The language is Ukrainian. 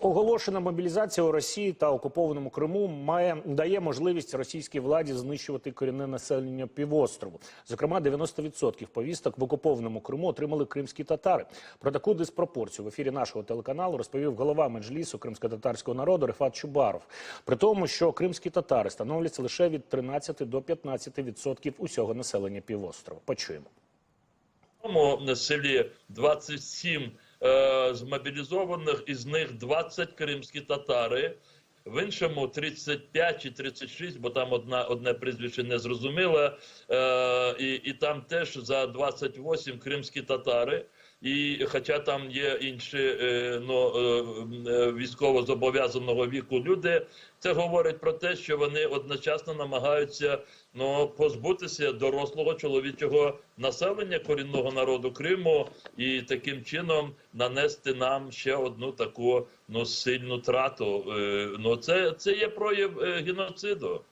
оголошена мобілізація у Росії та окупованому Криму має дає можливість російській владі знищувати корінне населення півострову. Зокрема, 90% повісток в окупованому Криму отримали кримські татари. Про таку диспропорцію в ефірі нашого телеканалу розповів голова меджлісу кримсько-татарського народу Рефат Чубаров. При тому, що кримські татари становляться лише від 13 до 15% усього населення півострова. Почуємо. одному селі 27 е, змобілізованих, із них 20 кримські татари. В іншому 35 чи 36, бо там одна, одне прізвище не зрозуміле, е, і, і там теж за 28 кримські татари. І хоча там є інші е, ну, е, е, військово зобов'язаного віку люди, це говорить про те, що вони одночасно намагаються ну, позбутися дорослого чоловічого населення корінного народу Криму і таким чином нанести нам ще одну таку ну, сильну трату. Ну, це, це є прояв е, геноциду.